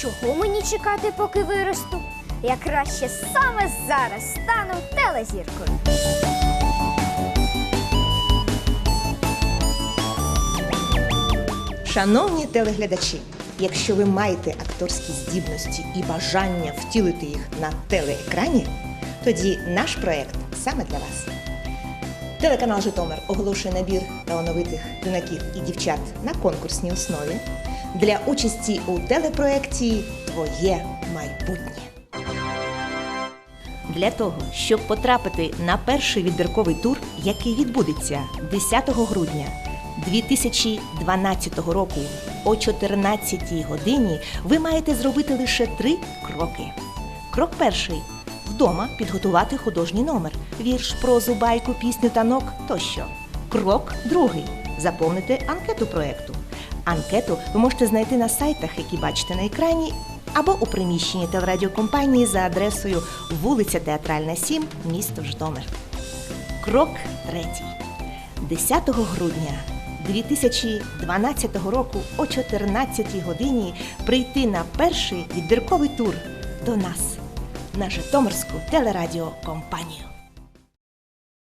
Чого мені чекати, поки виросту? Я краще саме зараз стану телезіркою. Шановні телеглядачі, якщо ви маєте акторські здібності і бажання втілити їх на телеекрані, тоді наш проект саме для вас. Телеканал Житомир оголошує набір талановитих юнаків і дівчат на конкурсній основі для участі у телепроекті Твоє майбутнє. Для того, щоб потрапити на перший відбірковий тур, який відбудеться 10 грудня 2012 року о 14 годині, ви маєте зробити лише три кроки. Крок перший вдома підготувати художній номер, вірш, прозу, байку, пісню, танок тощо. Крок другий заповнити анкету проекту. Анкету ви можете знайти на сайтах, які бачите на екрані, або у приміщенні телерадіокомпанії за адресою вулиця Театральна 7, місто Житомир. Крок третій. 10 грудня 2012 року о 14 годині прийти на перший відбірковий тур до нас на Житомирську телерадіокомпанію.